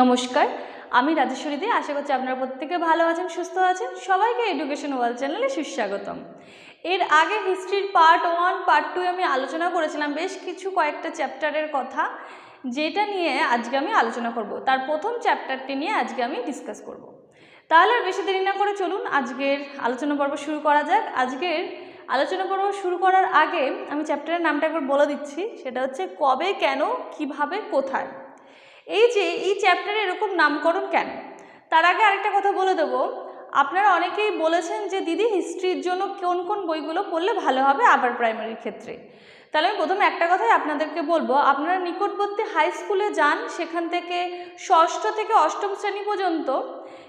নমস্কার, আমি রাজেশ্বরী দে। আশা করছি আপনারা প্রত্যেকে ভালো আছেন, সুস্থ আছেন। সবাইকে এডুকেশন ওয়ার্ল্ড চ্যানেলে সুস্বাগতম। এর আগে হিস্ট্রির পার্ট ওয়ান পার্ট টু আমি আলোচনা করেছিলাম বেশ কিছু কয়েকটা চ্যাপ্টারের কথা, যেটা নিয়ে আজকে আমি আলোচনা করব। তার প্রথম চ্যাপ্টারটি নিয়ে আজকে আমি ডিসকাস করব। তাহলে আর বেশি দেরি না করে চলুন, আজকের আলোচনা পর্ব শুরু করা যাক। আজকের আলোচনা পর্ব শুরু করার আগে আমি চ্যাপ্টারের নামটা একবার বলে দিচ্ছি। সেটা হচ্ছে, কবে, কেন, কীভাবে, কোথায়? এই যে, এই চ্যাপ্টারে এরকম নামকরণ কেন? তার আগে আরেকটা কথা বলে দেবো। আপনারা অনেকেই বলেছেন যে, দিদি হিস্ট্রির জন্য কোন কোন বইগুলো পড়লে ভালো হবে আবার প্রাইমারির ক্ষেত্রে? তাহলে আমি প্রথমে একটা কথাই আপনাদেরকে বলব। আপনারা নিকটবর্তী হাই স্কুলে যান, সেখান থেকে ষষ্ঠ থেকে অষ্টম শ্রেণি পর্যন্ত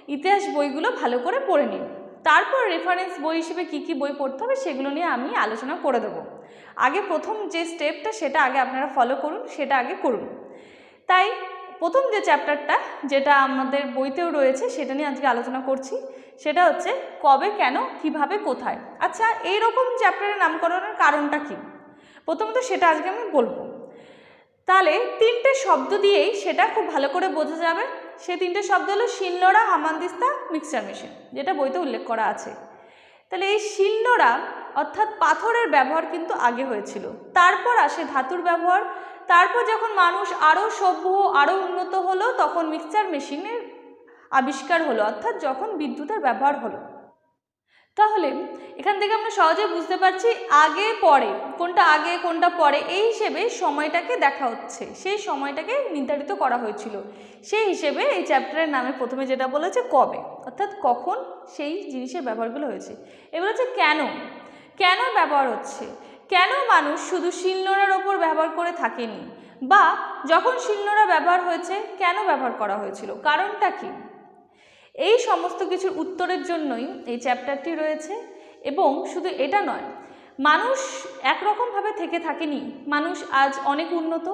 ইতিহাস বইগুলো ভালো করে পড়ে নিন। তারপর রেফারেন্স বই হিসেবে কী কী বই পড়তে হবে সেগুলো নিয়ে আমি আলোচনা করে দেবো। আগে প্রথম যে স্টেপটা সেটা আগে আপনারা ফলো করুন, সেটা আগে করুন। তাই প্রথম যে চ্যাপ্টারটা যেটা আমাদের বইতেও রয়েছে, সেটা নিয়ে আজকে আলোচনা করছি, সেটা হচ্ছে কবে, কেন, কীভাবে, কোথায়? আচ্ছা এই রকম চ্যাপ্টারের নামকরণের কারণটা কি? প্রথমত সেটা আজকে আমি বলব। তাহলে তিনটে শব্দ দিয়েই সেটা খুব ভালো করে বোঝা যাবে। সেই তিনটে শব্দ হলো শিলনোড়া হামানদিস্তা মিক্সচার মেশিন যেটা বইতে উল্লেখ করা আছে। তাহলে এই শিল্যরা অর্থাৎ পাথরের ব্যবহার কিন্তু আগে হয়েছিল। তারপর আসে ধাতুর ব্যবহার। তারপর যখন মানুষ আরও সভ্য আরও উন্নত হলো, তখন মিক্সচার মেশিনের আবিষ্কার হলো, অর্থাৎ যখন বিদ্যুতের ব্যবহার হলো। তাহলে এখান থেকে আমরা সহজে বুঝতে পারছি আগে, পরে, কোনটা আগে, কোনটা পরে, এই হিসেবে সময়টাকে দেখা হচ্ছে। সেই সময়টাকে নির্ধারিত করা হয়েছিল। সেই হিসেবে এই চ্যাপ্টারের নামে প্রথমে যেটা বলেছে, কবে? অর্থাৎ কখন সেই জিনিসের ব্যবহারগুলো হয়েছে। এবার হচ্ছে কেন? কেন ব্যবহার হচ্ছে? কেন মানুষ শুধু শিলনোড়ার ওপর ব্যবহার করে থাকেনি? বা যখন শিলনোড়া ব্যবহার হয়েছে, কেন ব্যবহার করা হয়েছিল? কারণটা কি? এই সমস্ত কিছুর উত্তরের জন্যই এই চ্যাপ্টারটি রয়েছে এবং শুধু এটা নয়, মানুষ একরকমভাবে থেকে থাকেনি। মানুষ আজ অনেক উন্নত।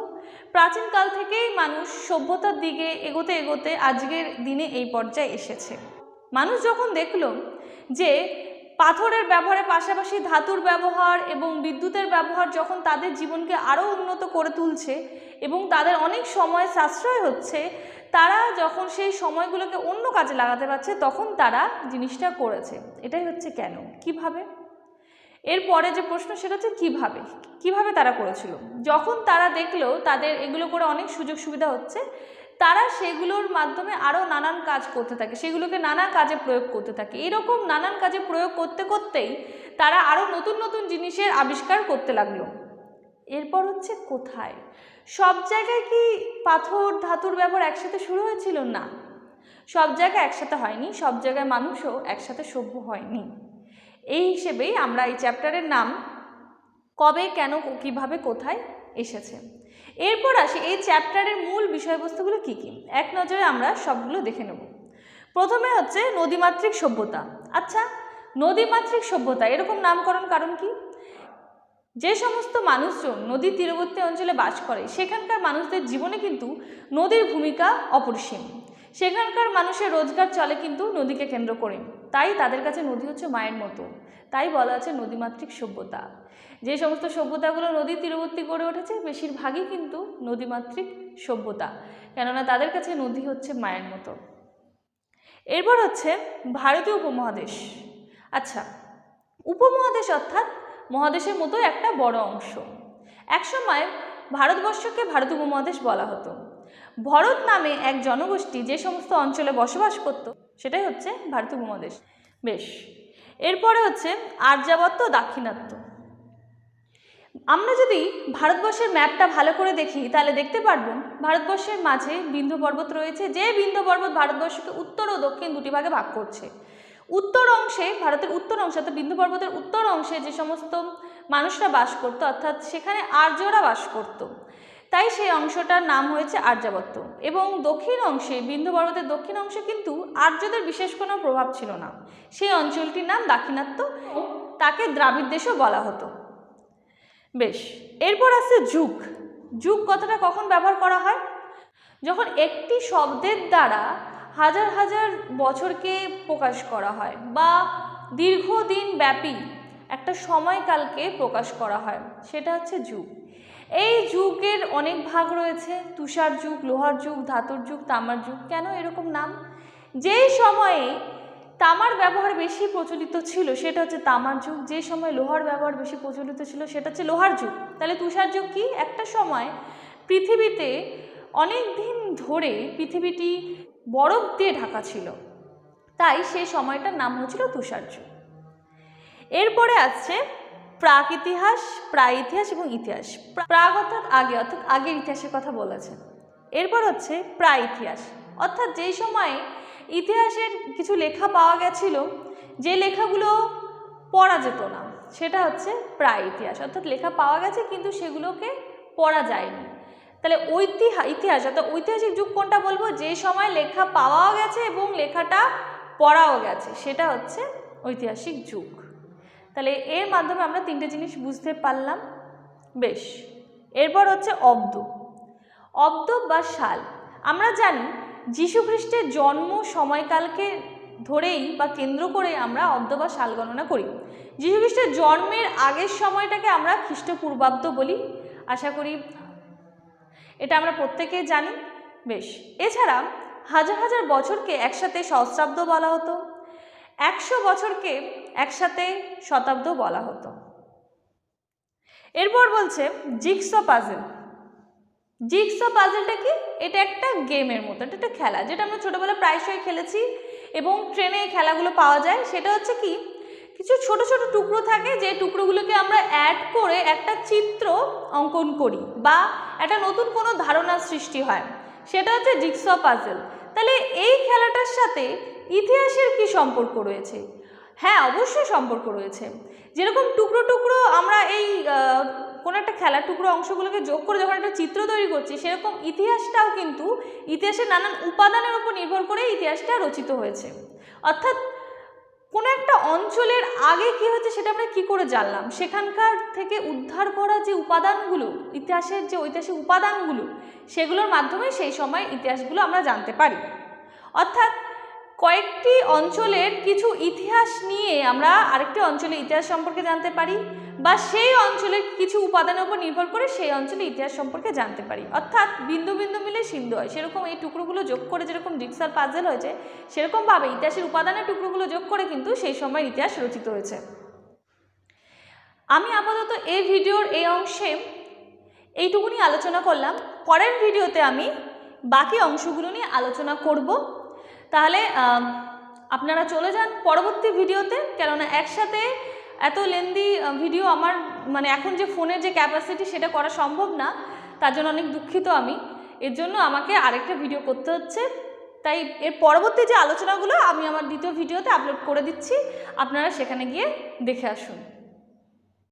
প্রাচীনকাল থেকেই মানুষ সভ্যতার দিকে এগোতে এগোতে আজকের দিনে এই পর্যায়ে এসেছে। মানুষ যখন দেখল যে পাথরের ব্যবহারের পাশাপাশি ধাতুর ব্যবহার এবং বিদ্যুতের ব্যবহার যখন তাদের জীবনকে আরও উন্নত করে তুলছে এবং তাদের অনেক সময় সাশ্রয় হচ্ছে তারা যখন সেই সময়গুলোকে অন্য কাজে লাগাতে পারছে, তখন তারা জিনিসটা করেছে। এটাই হচ্ছে কেন? কীভাবে? এরপরে যে প্রশ্ন, সেটা হচ্ছে কীভাবে? কীভাবে তারা করেছিল? যখন তারা দেখল তাদের এগুলো করে অনেক সুযোগ সুবিধা হচ্ছে, তারা সেগুলোর মাধ্যমে আরও নানান কাজ করতে থাকে, সেগুলোকে নানা কাজে প্রয়োগ করতে থাকে। এরকম নানান কাজে প্রয়োগ করতে করতেই তারা আরও নতুন নতুন জিনিসের আবিষ্কার করতে লাগল। এরপর হচ্ছে কোথায়? সব জায়গায় কি পাথর ধাতুর ব্যবহার একসাথে শুরু হয়েছিল? না। সব জায়গায় একসাথে হয়নি, সব জায়গায় মানুষও একসাথে সভ্য হয়নি। এই হিসেবেই আমরা এই চ্যাপ্টারের নাম কবে, কেন কীভাবে, কোথায় এসেছে। এরপর আসি, এই চ্যাপ্টারের মূল বিষয়বস্তুগুলো কী কী? এক নজরে আমরা সবগুলো দেখে নেব। প্রথমে হচ্ছে নদীমাতৃক সভ্যতা। আচ্ছা নদীমাতৃক সভ্যতা এরকম নামকরণ কারণ কি? যে সমস্ত মানুষজন নদীর তীরবর্তী অঞ্চলে বাস করে, সেখানকার মানুষদের জীবনে কিন্তু নদীর ভূমিকা অপরিসীম। সেখানকার মানুষের রোজগার চলে কিন্তু নদীকে কেন্দ্র করে। তাই তাদের কাছে নদী হচ্ছে মায়ের মতো। তাই বলা আছে নদীমাতৃক সভ্যতা। যে সমস্ত সভ্যতাগুলো নদীর তীরবর্তী গড়ে উঠেছে, বেশিরভাগই কিন্তু নদীমাতৃক সভ্যতা। কেননা তাদের কাছে নদী হচ্ছে মায়ের মতো। এরপর হচ্ছে ভারতীয় উপমহাদেশ। আচ্ছা উপমহাদেশ অর্থাৎ মহাদেশের মতো একটা বড় অংশ। একসময় ভারতবর্ষকে ভারত উপমহাদেশ বলা হতো। ভরত নামে এক জনগোষ্ঠী যে সমস্ত অঞ্চলে বসবাস করত, সেটাই হচ্ছে ভারত উপমহাদেশ। বেশ, এরপরে হচ্ছে আর্যাবত্য দাক্ষিণাত্য। আমরা যদি ভারতবর্ষের ম্যাপটা ভালো করে দেখি, তাহলে দেখতে পারব ভারতবর্ষের মাঝে বিন্ধ্য পর্বত রয়েছে, যে বিন্ধ্য পর্বত ভারতবর্ষকে উত্তর ও দক্ষিণ দুটি ভাগে ভাগ করছে। উত্তর অংশে, ভারতের উত্তর অংশে অর্থাৎ বিন্দু পর্বতের উত্তর অংশে যে সমস্ত মানুষরা বাস করতো, অর্থাৎ সেখানে আর্যরা বাস করতো, তাই সেই অংশটার নাম হয়েছে আর্যাবত্য এবং দক্ষিণ অংশে, বিন্দু পর্বতের দক্ষিণ অংশে কিন্তু আর্যদের বিশেষ কোনো প্রভাব ছিল না। সেই অঞ্চলটির নাম দাক্ষিণাত্য তাকে দ্রাবিড় দেশও বলা হতো। বেশ, এরপর আছে যুগ। যুগ কথাটা কখন ব্যবহার করা হয়? যখন একটি শব্দের দ্বারা হাজার হাজার বছরকে প্রকাশ করা হয় বা দীর্ঘদিন ব্যাপী একটা সময়কালকে প্রকাশ করা হয়, সেটা হচ্ছে যুগ। এই যুগের অনেক ভাগ রয়েছে, তুষার যুগ, লোহার যুগ, ধাতুর যুগ, তামার যুগ, কেন এরকম নাম? যেই সময়ে তামার ব্যবহার বেশি প্রচলিত ছিল, সেটা হচ্ছে তামার যুগ যে সময় লোহার ব্যবহার বেশি প্রচলিত ছিল, সেটা হচ্ছে লোহার যুগ। তাহলে তুষার যুগ কি? একটা সময় পৃথিবীতে অনেক দিন ধরে পৃথিবীটি বরফ দিয়ে ঢাকা ছিল। তাই সেই সময়টার নাম হচ্ছিল তুষার যুগ এরপরে আসছে প্রাক ইতিহাস প্রায় ইতিহাস এবং ইতিহাস। প্রাগ অর্থাৎ আগে, অর্থাৎ আগের ইতিহাসের কথা বলেছে। এরপর হচ্ছে প্রায় ইতিহাস অর্থাৎ যেই সময়ে ইতিহাসের কিছু লেখা পাওয়া গেছিল, যে লেখাগুলো পড়া যেত না, সেটা হচ্ছে প্রায় ইতিহাস অর্থাৎ লেখা পাওয়া গেছে, কিন্তু সেগুলোকে পড়া যায়নি। তাহলে ঐতিহা, ইতিহাস অর্থাৎ ঐতিহাসিক যুগ কোনটা বলব? যে সময় লেখা পাওয়াও গেছে এবং লেখাটা পড়াও গেছে, সেটা হচ্ছে ঐতিহাসিক যুগ। তাহলে এর মাধ্যমে আমরা তিনটে জিনিস বুঝতে পারলাম। বেশ, এরপর হচ্ছে অব্দ। অব্দ বা সাল। আমরা জানি যীশু খ্রিস্টের জন্ম সময়কালকে ধরেই বা কেন্দ্র করে আমরা অব্দ বা সাল গণনা করি। যীশু খ্রিস্টের জন্মের আগের সময়টাকে আমরা খ্রিস্টপূর্বাব্দ বলি। আশা করি এটা আমরা প্রত্যেকেই জানি। বেশ, এছাড়া হাজার হাজার বছরকে একসাথে সহস্রাব্দ বলা হতো। একশো বছরকে একসাথে শতাব্দ বলা হতো। এরপর বলছে জিক্স পাজেল। জিক্স পাজেলটা কি? এটা একটা গেমের মতো, এটা একটা খেলা, যেটা আমরা ছোটোবেলায় প্রায়শই খেলেছি এবং ট্রেনে খেলাগুলো পাওয়া যায়। সেটা হচ্ছে কি? কিছু ছোট ছোট টুকরো থাকে, যে টুকরোগুলোকে আমরা অ্যাড করে একটা চিত্র অঙ্কন করি বা একটা নতুন কোনো ধারণা সৃষ্টি হয়। সেটা হচ্ছে জিক্স পাজেল তাহলে এই খেলাটার সাথে ইতিহাসের কি সম্পর্ক রয়েছে? হ্যাঁ অবশ্যই সম্পর্ক রয়েছে। যেরকম টুকরো টুকরো আমরা এই কোনো একটা খেলার টুকরো অংশগুলোকে যোগ করে যখন একটা চিত্র তৈরি করছি, সেরকম ইতিহাসটাও কিন্তু ইতিহাসের নানান উপাদানের উপর নির্ভর করে ইতিহাসটা রচিত হয়েছে। অর্থাৎ কোনো একটা অঞ্চলের আগে কি হচ্ছে সেটা আমরা কি করে জানলাম? সেখানকার থেকে উদ্ধার করা যে উপাদানগুলো, ইতিহাসের যে ঐতিহাসিক উপাদানগুলো, সেগুলোর মাধ্যমে সেই সময় ইতিহাসগুলো আমরা জানতে পারি। অর্থাৎ কয়েকটি অঞ্চলের কিছু ইতিহাস নিয়ে আমরা আরেকটি অঞ্চলের ইতিহাস সম্পর্কে জানতে পারি। বা সেই অঞ্চলের কিছু উপাদানের উপর নির্ভর করে সেই অঞ্চলের ইতিহাস সম্পর্কে জানতে পারি। অর্থাৎ বিন্দু বিন্দু মিলে সিন্ধু হয়। সেরকম এই টুকরোগুলো যোগ করে যেরকম ডিক্সার পাজেল হয়েছে, সেরকমভাবে ইতিহাসের উপাদানের টুকরোগুলো যোগ করে কিন্তু সেই সময় ইতিহাস রচিত হয়েছে। আমি আপাতত এই ভিডিওর এই অংশে এইটুকুনি আলোচনা করলাম। পরের ভিডিওতে আমি বাকি অংশগুলো নিয়ে আলোচনা করব। তাহলে আপনারা চলে যান পরবর্তী ভিডিওতে। কেননা একসাথে এত লেন্দি ভিডিও আমার মানে এখন যে ফোনের যে ক্যাপাসিটি সেটা করা সম্ভব না, তার জন্য অনেক দুঃখিত আমি। এর জন্য আমাকে আরেকটা ভিডিও করতে হচ্ছে। তাই এর পরবর্তী যে আলোচনাগুলো আমি আমার দ্বিতীয় ভিডিওতে আপলোড করে দিচ্ছি, আপনারা সেখানে গিয়ে দেখে আসুন।